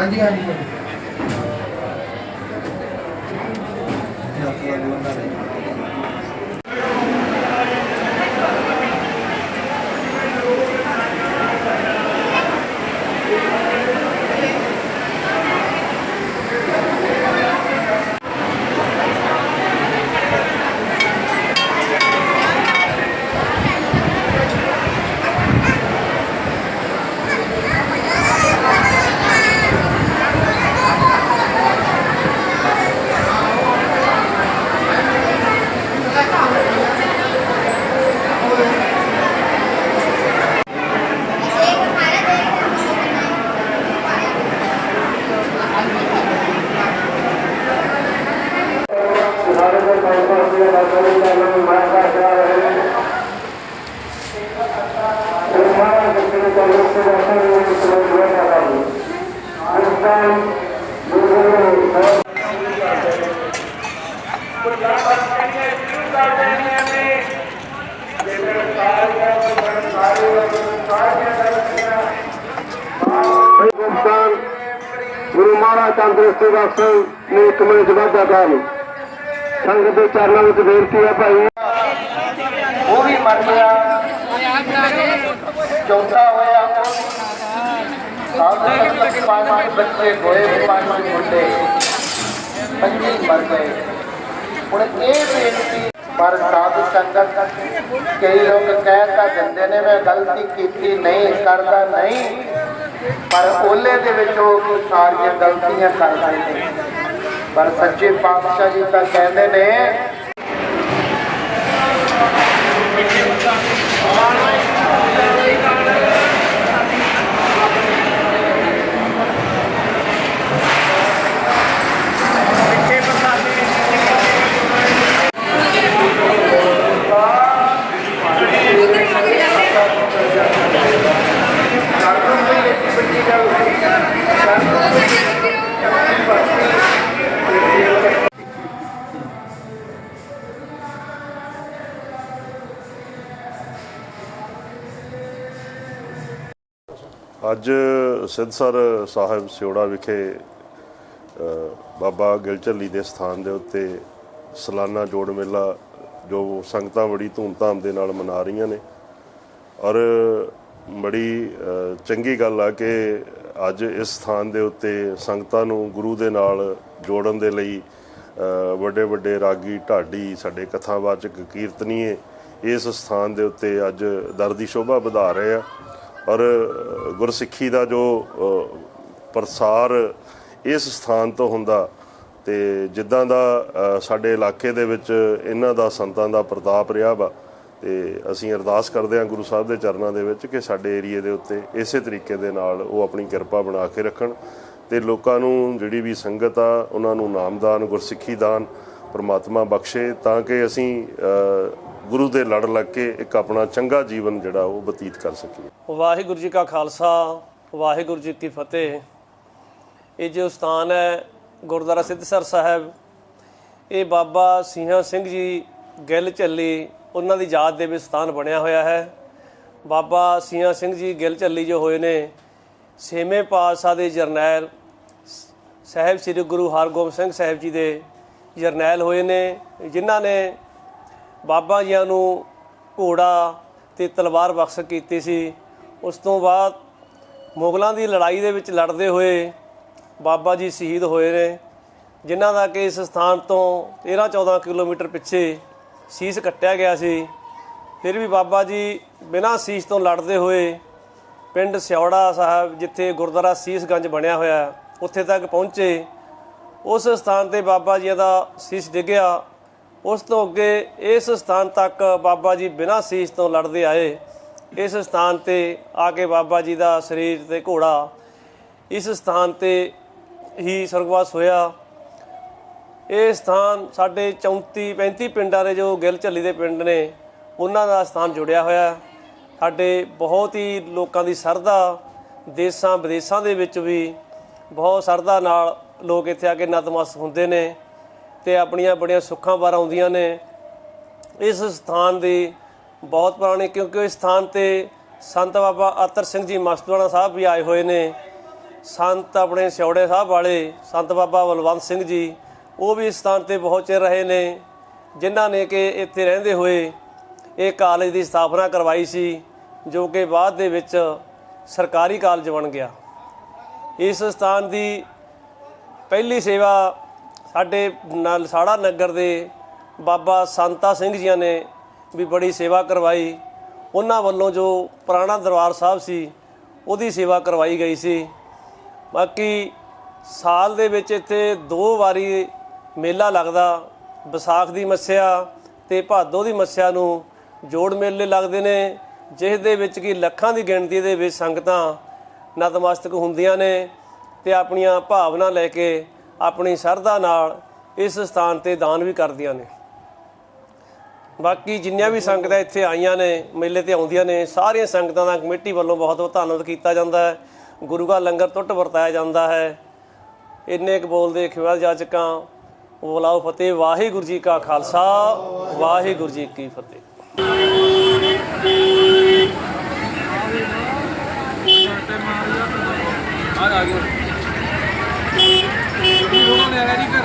ਹਾਂਜੀ ਹਾਂਜੀ ਲੱਖ ਵਾਲੀ ਉਹਨਾਂ ਨੇ ਸਾਰੇ ਦੇ ਪਾਸਾ ਦੇ ਰਾਜੇ ਦਾ ਨਾਮ ਮਾਇਆ ਜਾ ਰਹੇ ਨੇ ਮਾਇਆ ਦੇ ਕਿਨੇ ਦਾ ਲੋਕ ਦਾ ਸਾਰੇ ਨੂੰ ਸੁਣ ਰਿਹਾ ਹੈ ਅਨਸਾਨ ਗੁਰੂ ਹਿੰਦੁਸਤਾਨ ਗੁਰੂ ਮਹਾਰਾਜ ਤੰਦਰੁਸਤੀ ਬਖਸ਼ਣ ਨੇ ਇੱਕ ਮਿੰਟ ਕਰਨ ਸੰਗਤ ਦੇ ਚਰਨਾਂ ਵਿੱਚ ਬੇਨਤੀ ਹੈ ਭਾਈ। ਉਹ ਵੀ ਮਰ ਗਿਆ। ਚੌਥਾ ਹੋਇਆ। ਸਾਧ ਪੰਜ ਪੰਜ ਬੱਚੇ ਹੋਏ ਪੰਜ ਪੰਜ ਮੁੰਡੇ। ਪੰਜੀ ਮਰ ਗਏ। ਹੁਣ ਇਹ ਬੇਨਤੀ, ਪਰ ਸਾਧ ਸੰਗਤ ਕਈ ਲੋਕ ਕਹਿ ਤਾਂ ਦਿੰਦੇ ਨੇ, ਮੈਂ ਗਲਤੀ ਕੀਤੀ, ਨਹੀਂ, ਕਰਦਾ ਨਹੀਂ। ਪਰ ਓਲੇ ਦੇ ਵਿੱਚ ਉਹ ਸਾਰੀਆਂ ਗਲਤੀਆਂ ਕਰਦੇ ਨੇ। ਪਰ ਸੱਚੇ ਪਾਤਸ਼ਾਹ ਜੀ ਤਾਂ ਕਹਿੰਦੇ ਨੇ ਅੱਜ ਸਿੱਧਸਰ ਸਾਹਿਬ ਸਿਉੜਾ ਵਿਖੇ ਬਾਬਾ ਗਿਲਚੱਲੀ ਦੇ ਸਥਾਨ ਦੇ ਉੱਤੇ ਸਾਲਾਨਾ ਜੋੜ ਮੇਲਾ, ਜੋ ਸੰਗਤਾਂ ਬੜੀ ਧੂਮਧਾਮ ਦੇ ਨਾਲ ਮਨਾ ਰਹੀਆਂ ਨੇ। ਔਰ ਬੜੀ ਚੰਗੀ ਗੱਲ ਆ ਕਿ ਅੱਜ ਇਸ ਸਥਾਨ ਦੇ ਉੱਤੇ ਸੰਗਤਾਂ ਨੂੰ ਗੁਰੂ ਦੇ ਨਾਲ ਜੋੜਨ ਦੇ ਲਈ ਵੱਡੇ ਵੱਡੇ ਰਾਗੀ, ਢਾਡੀ, ਸਾਡੇ ਕਥਾਵਾਚਕ ਕੀਰਤਨੀਏ ਇਸ ਸਥਾਨ ਦੇ ਉੱਤੇ ਅੱਜ ਦਰ ਦੀ ਸ਼ੋਭਾ ਵਧਾ ਰਹੇ ਆ। ਔਰ ਗੁਰਸਿੱਖੀ ਦਾ ਜੋ ਪ੍ਰਸਾਰ ਇਸ ਸਥਾਨ ਤੋਂ ਹੁੰਦਾ ਤੇ ਜਿੱਦਾਂ ਦਾ ਸਾਡੇ ਇਲਾਕੇ ਦੇ ਵਿੱਚ ਇਹਨਾਂ ਦਾ ਸੰਤਾਂ ਦਾ ਪ੍ਰਤਾਪ ਰਿਹਾ ਵਾ, ਤੇ ਅਸੀਂ ਅਰਦਾਸ ਕਰਦੇ ਹਾਂ ਗੁਰੂ ਸਾਹਿਬ ਦੇ ਚਰਨਾਂ ਦੇ ਵਿੱਚ ਕਿ ਸਾਡੇ ਏਰੀਏ ਦੇ ਉੱਤੇ ਇਸੇ ਤਰੀਕੇ ਦੇ ਨਾਲ ਉਹ ਆਪਣੀ ਕਿਰਪਾ ਬਣਾ ਕੇ ਰੱਖਣ ਤੇ ਲੋਕਾਂ ਨੂੰ ਜਿਹੜੀ ਵੀ ਸੰਗਤ ਆ, ਉਹਨਾਂ ਨੂੰ ਨਾਮਦਾਨ, ਗੁਰਸਿੱਖੀ ਦਾਨ ਪਰਮਾਤਮਾ ਬਖਸ਼ੇ ਤਾਂ ਕਿ ਅਸੀਂ ਗੁਰੂ ਦੇ ਲੜ ਲੱਗ ਕੇ ਇੱਕ ਆਪਣਾ ਚੰਗਾ ਜੀਵਨ ਜਿਹੜਾ ਉਹ ਬਤੀਤ ਕਰ ਸਕੀਏ। ਵਾਹਿਗੁਰੂ ਜੀ ਕਾ ਖਾਲਸਾ, ਵਾਹਿਗੁਰੂ ਜੀ ਕੀ ਫਤਿਹ। ਇਹ ਜੋ ਸਥਾਨ ਹੈ ਗੁਰਦੁਆਰਾ ਸਿੱਧਸਰ ਸਾਹਿਬ, ਇਹ ਬਾਬਾ ਸਿੰਘਾ ਸਿੰਘ ਜੀ ਗਿੱਲ ਝੱਲੀ ਉਹਨਾਂ ਦੀ ਯਾਦ ਦੇ ਵਿੱਚ ਸਥਾਨ ਬਣਿਆ ਹੋਇਆ ਹੈ। ਬਾਬਾ ਸਿੰਘਾ ਸਿੰਘ ਜੀ ਗਿੱਲ ਝੱਲੀ ਜੋ ਹੋਏ ਨੇ, ਛੇਵੇਂ ਪਾਤਸ਼ਾਹ ਦੇ ਜਰਨੈਲ ਸਾਹਿਬ ਸ੍ਰੀ ਗੁਰੂ ਹਰਗੋਬਿੰਦ ਸਿੰਘ ਸਾਹਿਬ ਜੀ ਦੇ ਜਰਨੈਲ ਹੋਏ ਨੇ, ਜਿਨ੍ਹਾਂ ਨੇ ਬਾਬਾ ਜੀਆਂ ਨੂੰ ਘੋੜਾ ਤੇ ਤਲਵਾਰ ਬਖਸ਼ ਕੀਤੀ ਸੀ। ਉਸ ਤੋਂ ਬਾਅਦ ਮੁਗਲਾਂ ਦੀ ਲੜਾਈ ਦੇ ਵਿੱਚ ਲੜਦੇ ਹੋਏ ਬਾਬਾ ਜੀ ਸ਼ਹੀਦ ਹੋਏ ਨੇ, ਜਿਨ੍ਹਾਂ ਦਾ ਕਿ ਇਸ ਸਥਾਨ ਤੋਂ 13-14 ਕਿਲੋਮੀਟਰ ਪਿੱਛੇ ਸੀਸ ਕੱਟਿਆ ਗਿਆ ਸੀ। ਫਿਰ ਵੀ ਬਾਬਾ ਜੀ ਬਿਨਾਂ ਸੀਸ ਤੋਂ ਲੜਦੇ ਹੋਏ ਪਿੰਡ ਸਿਉੜਾ ਸਾਹਿਬ, ਜਿੱਥੇ ਗੁਰਦੁਆਰਾ ਸੀਸਗੰਜ ਬਣਿਆ ਹੋਇਆ, ਉੱਥੇ ਤੱਕ ਪਹੁੰਚੇ। ਉਸ ਸਥਾਨ ਤੇ ਬਾਬਾ ਜੀ ਦਾ ਸੀਸ ਡਿੱਗਿਆ। ਉਸ ਤੋਂ ਅੱਗੇ ਇਸ ਸਥਾਨ ਤੱਕ ਬਾਬਾ ਜੀ ਬਿਨਾਂ ਸੀਸ ਤੋਂ ਲੜਦੇ ਆਏ। ਇਸ ਸਥਾਨ ਤੇ ਆ ਕੇ ਬਾਬਾ ਜੀ ਦਾ ਸਰੀਰ ਤੇ ਘੋੜਾ ਇਸ ਸਥਾਨ ਤੇ ਹੀ ਸਰਗਵਾਸ ਹੋਇਆ। ਇਹ ਸਥਾਨ ਸਾਡੇ 34 35 ਪਿੰਡਾਂ ਦੇ ਜੋ ਗਿੱਲ ਝੱਲੀ ਦੇ ਪਿੰਡ ਨੇ, ਉਹਨਾਂ ਦਾ ਸਥਾਨ ਜੁੜਿਆ ਹੋਇਆ। ਸਾਡੇ ਬਹੁਤ ਹੀ ਲੋਕਾਂ ਦੀ ਸਰਦਾ ਦੇਸ਼ਾਂ ਵਿਦੇਸ਼ਾਂ ਦੇ ਵਿੱਚ ਵੀ ਬਹੁਤ ਸਰਦਾ ਨਾਲ ਲੋਕ ਇੱਥੇ ਆ ਕੇ ਨਤਮਸਤ ਹੁੰਦੇ ਨੇ। ਤੇ ਆਪਣੀਆਂ ਬੜੀਆਂ ਸੁੱਖਾਂ ਬਾਰ ਆਉਂਦੀਆਂ ਨੇ। ਇਸ ਸਥਾਨ ਦੀ ਬਹੁਤ ਪੁਰਾਣੀ ਕਿਉਂਕਿ ਇਸ ਸਥਾਨ ਤੇ ਸੰਤ ਬਾਬਾ ਆਤਰ ਸਿੰਘ ਜੀ ਮਸਤਵਾਣਾ ਸਾਹਿਬ ਵੀ ਆਏ ਹੋਏ ਨੇ। ਸੰਤ ਆਪਣੇ ਸਿਉੜੇ ਸਾਹਿਬ ਵਾਲੇ ਸੰਤ ਬਾਬਾ ਬਲਵੰਤ ਸਿੰਘ ਜੀ, ਉਹ ਵੀ ਇਸ ਸਥਾਨ ਤੇ ਬਹੁਤ ਚਿਰ ਰਹੇ ਨੇ, ਜਿਨ੍ਹਾਂ ਨੇ ਕਿ ਇੱਥੇ ਰਹਿੰਦੇ ਹੋਏ ਇਹ ਕਾਲਜ ਦੀ ਸਥਾਪਨਾ ਕਰਵਾਈ ਸੀ, ਜੋ ਕਿ ਬਾਅਦ ਦੇ ਵਿੱਚ ਸਰਕਾਰੀ ਕਾਲਜ ਬਣ ਗਿਆ। ਇਸ ਸਥਾਨ ਦੀ ਪਹਿਲੀ ਸੇਵਾ ਸਾਡੇ ਨਾਲ ਸਾੜਾ ਨਗਰ ਦੇ ਬਾਬਾ ਸੰਤਾ ਸਿੰਘ ਜੀਆਂ ਨੇ ਵੀ ਬੜੀ ਸੇਵਾ ਕਰਵਾਈ। ਉਹਨਾਂ ਵੱਲੋਂ ਜੋ ਪੁਰਾਣਾ ਦਰਬਾਰ ਸਾਹਿਬ ਸੀ, ਉਹਦੀ ਸੇਵਾ ਕਰਵਾਈ ਗਈ ਸੀ। ਬਾਕੀ ਸਾਲ ਦੇ ਵਿੱਚ ਇੱਥੇ ਦੋ ਵਾਰੀ ਮੇਲਾ ਲੱਗਦਾ, ਵਿਸਾਖ ਦੀ ਮੱਸਿਆ ਤੇ ਭਾਦੋ ਦੀ ਮੱਸਿਆ ਨੂੰ ਜੋੜ ਮੇਲੇ ਲੱਗਦੇ ਨੇ, ਜਿਸ ਦੇ ਵਿੱਚ ਕੀ ਲੱਖਾਂ ਦੀ ਗਿਣਤੀ ਦੇ ਵਿੱਚ ਸੰਗਤਾਂ ਨਤਮਸਤਕ ਹੁੰਦੀਆਂ ਨੇ ਤੇ ਆਪਣੀਆਂ ਭਾਵਨਾ ਲੈ ਕੇ ਆਪਣੀ ਸ਼ਰਧਾ ਨਾਲ ਇਸ ਸਥਾਨ ਤੇ ਦਾਨ ਵੀ ਕਰਦੀਆਂ ਨੇ। ਬਾਕੀ ਜਿੰਨੀਆਂ ਵੀ ਸੰਗਤਾਂ ਇੱਥੇ ਆਈਆਂ ਨੇ, ਮੇਲੇ ਤੇ ਆਉਂਦੀਆਂ ਨੇ, ਸਾਰੀਆਂ ਸੰਗਤਾਂ ਦਾ ਕਮੇਟੀ ਵੱਲੋਂ ਬਹੁਤ ਬਹੁਤ ਧੰਨਵਾਦ ਕੀਤਾ ਜਾਂਦਾ ਹੈ। ਗੁਰੂ ਦਾ ਲੰਗਰ ਟੁੱਟ ਵਰਤਾਇਆ ਜਾਂਦਾ ਹੈ। ਇੰਨੇ ਕੁ ਬੋਲਦੇ ਖਿਵਾਲ ਜਾਚਕਾਂ, ਬੁਲਾਓ ਫਤਿਹ, ਵਾਹਿਗੁਰੂ ਜੀ ਕਾ ਖਾਲਸਾ, ਵਾਹਿਗੁਰੂ ਜੀ ਕੀ ਫਤਿਹ। ਆ ਆ ਜੀ കാര്യക്കാർ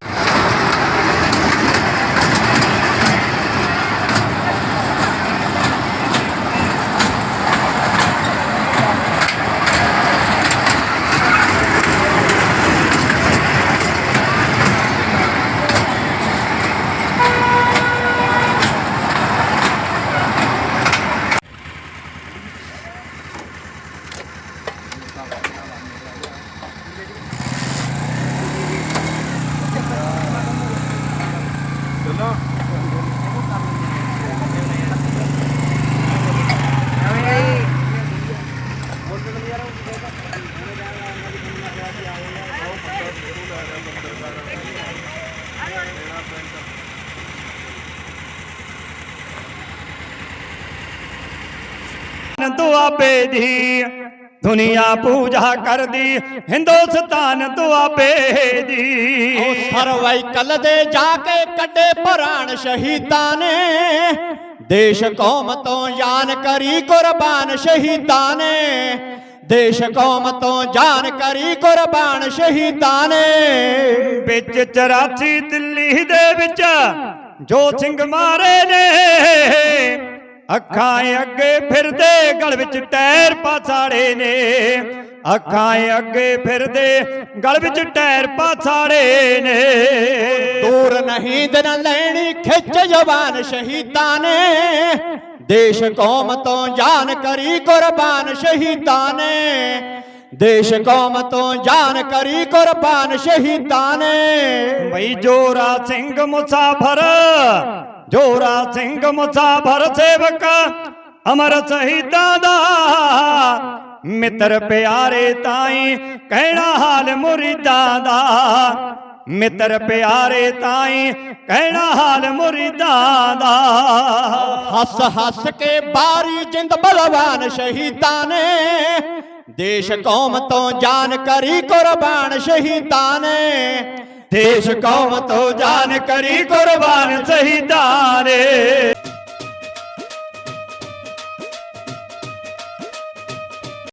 ਦੁਆਬੇ ਦੀ ਦੁਨੀਆ ਪੂਜਾ ਕਰਦੀ ਹਿੰਦੁਸਤਾਨ ਦੁਆਬੇ ਦੀ। ਉਹ ਸਰਵਾਈਕਲ ਦੇ ਜਾ ਕੇ ਕੱਢੇ ਪ੍ਰਾਣ ਸ਼ਹੀਦਾਂ ਨੇ। ਦੇਸ਼ ਕੌਮ ਤੋਂ ਜਾਨ ਕਰੀ ਕੁਰਬਾਨ ਸ਼ਹੀਦਾਂ ਨੇ। ਦੇਸ਼ ਕੌਮ ਤੋਂ ਜਾਨ ਕਰੀ ਕੁਰਬਾਨ ਸ਼ਹੀਦਾਂ ਨੇ। ਵਿੱਚ 84 ਦਿੱਲੀ ਦੇ ਵਿੱਚ ਜੋ ਸਿੰਘ ਮਾਰੇ ਨੇ ਅੱਖਾਂ ਅੱਗੇ ਫਿਰਦੇ ਗਲ ਵਿੱਚ ਟਾਇਰ ਪਾਸਾੜੇ ਨੇ। ਅੱਖਾਂ ਅੱਗੇ ਫਿਰਦੇ ਗਲ ਵਿੱਚ ਟਾਇਰ ਪਾਸਾੜੇ ਨੇ। ਦੂਰ ਨਹੀਂ ਦਿਨ ਲੈਣੀ ਖਿੱਚ ਜਵਾਨ ਸ਼ਹੀਦਾਂ ਨੇ। ਦੇਸ਼ ਕੌਮ ਤੋਂ ਜਾਨ ਕਰੀ ਕੁਰਬਾਨ ਸ਼ਹੀਦਾਂ ਨੇ। ਦੇਸ਼ ਕੌਮ ਤੋਂ ਜਾਨ ਕਰੀ ਕੁਰਬਾਨ ਸ਼ਹੀਦਾਂ ਨੇ। ਬਈ ਜੋਰਾ ਸਿੰਘ ਮੁਸਾਫਰ ਜੋਰਾ ਸਿੰਘ ਮੁਸਾਫਰ ਸੇਵਕ, ਅਮਰ ਸ਼ਹੀਦਾਂ ਦਾ ਮਿੱਤਰ ਪਿਆਰੇ ਤਾਈ, ਕਹਿਣਾ ਹਾਲ ਮੁਰੀਦਾਂ ਦਾ। ਮਿੱਤਰ ਪਿਆਰੇ ਤਾਈ, ਕਹਿਣਾ ਹਾਲ ਮੁਰੀਦਾਂ ਦਾ। ਹੱਸ ਹੱਸ ਕੇ ਬਾਰੀ ਜਿੰਦ ਬਲਵਾਨ ਸ਼ਹੀਦਾਂ ਨੇ, ਦੇਸ਼ ਕੌਮ ਤੋਂ ਜਾਨ ਕਰੀ ਕੁਰਬਾਨ ਸ਼ਹੀਦਾਂ ਨੇ। ਦੇਸ਼ ਕੌਮ ਤੋਂ ਜਾਨ ਕਰੀ ਕੁਰਬਾਨ ਸ਼ਹੀਦਾਂ ਨੇ।